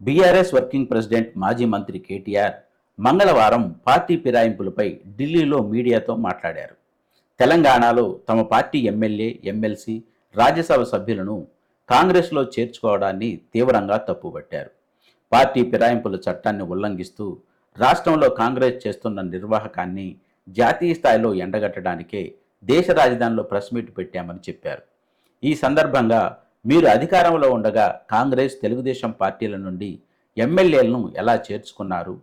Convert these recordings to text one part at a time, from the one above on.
BRS working president మాజీ మంత్రి కేటీఆర్ మంగళవారం పార్టీ ఫిరాయింపులపై ఢిల్లీలో మీడియాతో మాట్లాడారు. తెలంగాణలో తమ పార్టీ ఎమ్మెల్యే ఎమ్మెల్సీ రాజ్యసభ సభ్యులను కాంగ్రెస్లో చేర్చుకోవడాన్ని తీవ్రంగా తప్పుపట్టారు పార్టీ ఫిరాయింపుల చట్టాన్ని ఉల్లంఘిస్తూ రాష్ట్రంలో కాంగ్రెస్ చేస్తున్న నిర్వాహకాన్ని జాతీయ స్థాయిలో ఎండగట్టడానికే దేశ రాజధానిలో ప్రెస్ మీట్ పెట్టామని చెప్పారు. ఈ సందర్భంగా మీరు అధికారంలో ఉండగా కాంగ్రెస్ తెలుగుదేశం పార్టీల నుండి ఎమ్మెల్యేలను ఎలా చేర్చుకున్నారు?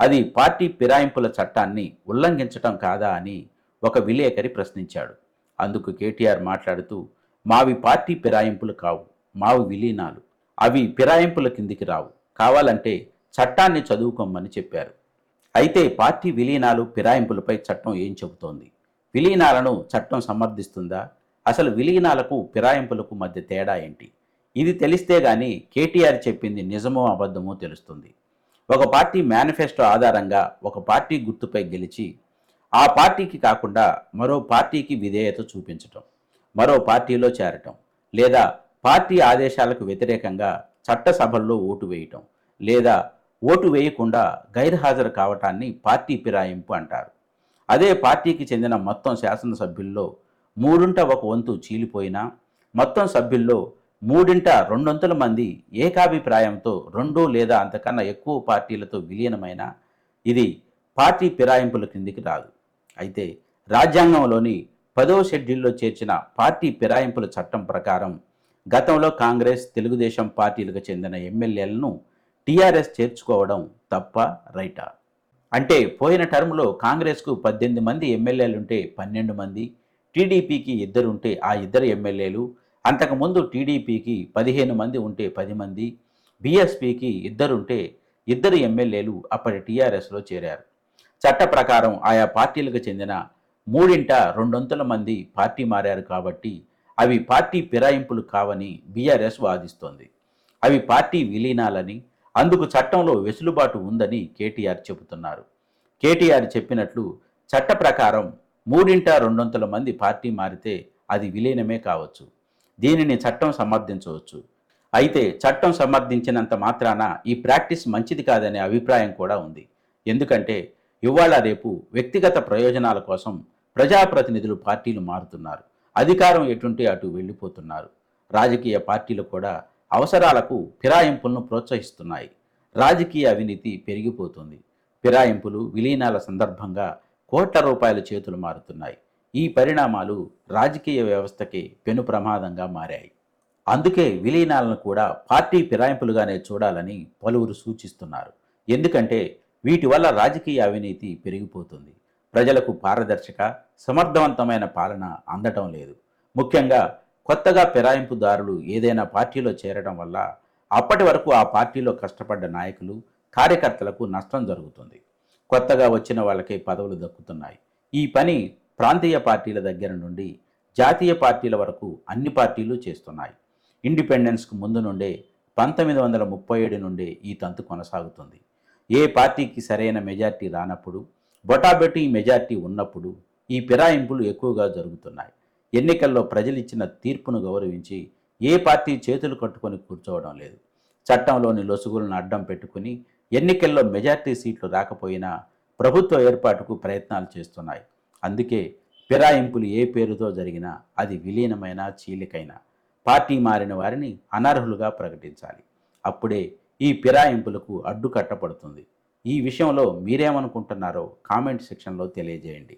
అది పార్టీ ఫిరాయింపుల చట్టాన్ని ఉల్లంఘించటం కాదా అని ఒక విలేకరి ప్రశ్నించాడు. అందుకు కేటీఆర్ మాట్లాడుతూ మావి పార్టీ ఫిరాయింపులు కావు మావి విలీనాలు. అవి ఫిరాయింపుల కిందికి రావు. కావాలంటే చట్టాన్ని చదువుకోమని చెప్పారు. అయితే పార్టీ విలీనాలు ఫిరాయింపులపై చట్టం ఏం చెబుతోంది? విలీనాలను చట్టం సమర్థిస్తుందా? అసలు విలీనాలకు ఫిరాయింపులకు మధ్య తేడా ఏంటి? ఇది తెలిస్తే గాని కేటీఆర్ చెప్పింది నిజమో అబద్ధమో తెలుస్తుంది. ఒక పార్టీ మేనిఫెస్టో ఆధారంగా ఒక పార్టీ గుర్తుపై గెలిచి ఆ పార్టీకి కాకుండా మరో పార్టీకి విధేయత చూపించటం మరో పార్టీలో చేరటం లేదా పార్టీ ఆదేశాలకు వ్యతిరేకంగా చట్టసభల్లో ఓటు వేయటం లేదా ఓటు వేయకుండా గైర్హాజరు కావటాన్ని పార్టీ ఫిరాయింపు అంటారు. అదే పార్టీకి చెందిన మొత్తం శాసనసభ్యుల్లో మూడింట ఒక వంతు చీలిపోయినా మొత్తం సభ్యుల్లో మూడింట రెండొంతుల మంది ఏకాభిప్రాయంతో రెండు లేదా అంతకన్నా ఎక్కువ పార్టీలతో విలీనమైన ఇది పార్టీ ఫిరాయింపుల కిందికి రాదు. అయితే రాజ్యాంగంలోని పదవ షెడ్యూల్లో చేర్చిన పార్టీ ఫిరాయింపుల చట్టం ప్రకారం గతంలో కాంగ్రెస్ తెలుగుదేశం పార్టీలకు చెందిన ఎమ్మెల్యేలను టీఆర్ఎస్ చేర్చుకోవడం తప్ప రైటా? అంటే పోయిన టర్మ్లో కాంగ్రెస్కు పద్దెనిమిది మంది ఎమ్మెల్యేలుంటే పన్నెండు మంది టీడీపీకి ఇద్దరుంటే ఆ ఇద్దరు ఎమ్మెల్యేలు అంతకుముందు టీడీపీకి పదిహేను మంది ఉంటే పది మంది బీఎస్పీకి ఇద్దరుంటే ఇద్దరు ఎమ్మెల్యేలు అప్పటి టీఆర్ఎస్లో చేరారు. చట్ట ప్రకారం ఆయా పార్టీలకు చెందిన మూడింట రెండొంతుల మంది పార్టీ మారారు కాబట్టి అవి పార్టీ ఫిరాయింపులు కావని బీఆర్ఎస్ వాదిస్తోంది. అవి పార్టీ విలీనాలని అందుకు చట్టంలో వెసులుబాటు ఉందని కేటీఆర్ చెబుతున్నారు. కేటీఆర్ చెప్పినట్లు చట్ట ప్రకారం మూడింట రెండొంతుల మంది పార్టీ మారితే అది విలీనమే కావచ్చు. దీనిని చట్టం సమర్థించవచ్చు. అయితే చట్టం సమర్థించినంత మాత్రాన ఈ ప్రాక్టీస్ మంచిది కాదనే అభిప్రాయం కూడా ఉంది. ఎందుకంటే ఇవాళ రేపు వ్యక్తిగత ప్రయోజనాల కోసం ప్రజాప్రతినిధులు పార్టీలు మారుతున్నారు. అధికారం ఎటుంటే అటు వెళ్ళిపోతున్నారు. రాజకీయ పార్టీలు కూడా అవసరాలకు ఫిరాయింపులను ప్రోత్సహిస్తున్నాయి. రాజకీయ అవినీతి పెరిగిపోతుంది. ఫిరాయింపులు విలీనాల సందర్భంగా కోట్ల రూపాయల చేతులు మారుతున్నాయి. ఈ పరిణామాలు రాజకీయ వ్యవస్థకి పెను ప్రమాదంగా మారాయి. అందుకే విలీనాలను కూడా పార్టీ ఫిరాయింపులుగానే చూడాలని పలువురు సూచిస్తున్నారు. ఎందుకంటే వీటి వల్ల రాజకీయ అవినీతి పెరిగిపోతుంది. ప్రజలకు పారదర్శక సమర్థవంతమైన పాలన అందటం లేదు. ముఖ్యంగా కొత్తగా ఫిరాయింపుదారులు ఏదైనా పార్టీలో చేరడం వల్ల అప్పటి వరకు ఆ పార్టీలో కష్టపడ్డ నాయకులు కార్యకర్తలకు నష్టం జరుగుతుంది. కొత్తగా వచ్చిన వాళ్ళకే పదవులు దక్కుతున్నాయి. ఈ పని ప్రాంతీయ పార్టీల దగ్గర నుండి జాతీయ పార్టీల వరకు అన్ని పార్టీలు చేస్తున్నాయి. ఇండిపెండెన్స్కు ముందు నుండే పంతొమ్మిది వందల ముప్పై ఏడు నుండే ఈ తంతు కొనసాగుతుంది. ఏ పార్టీకి సరైన మెజార్టీ రానప్పుడు బొటాబెటీ మెజార్టీ ఉన్నప్పుడు ఈ ఫిరాయింపులు ఎక్కువగా జరుగుతున్నాయి. ఎన్నికల్లో ప్రజలిచ్చిన తీర్పును గౌరవించి ఏ పార్టీ చేతులు కట్టుకొని కూర్చోవడం లేదు. చట్టంలోని లొసుగులను అడ్డం పెట్టుకుని ఎన్నికల్లో మెజార్టీ సీట్లు రాకపోయినా ప్రభుత్వ ఏర్పాటుకు ప్రయత్నాలు చేస్తున్నాయి. అందుకే ఫిరాయింపులు ఏ పేరుతో జరిగినా అది విలీనమైన చీలికైనా పార్టీ మారిన వారిని అనర్హులుగా ప్రకటించాలి. అప్పుడే ఈ ఫిరాయింపులకు అడ్డుకట్టపడుతుంది ఈ విషయంలో మీరేమనుకుంటున్నారో కామెంట్ సెక్షన్లో తెలియజేయండి.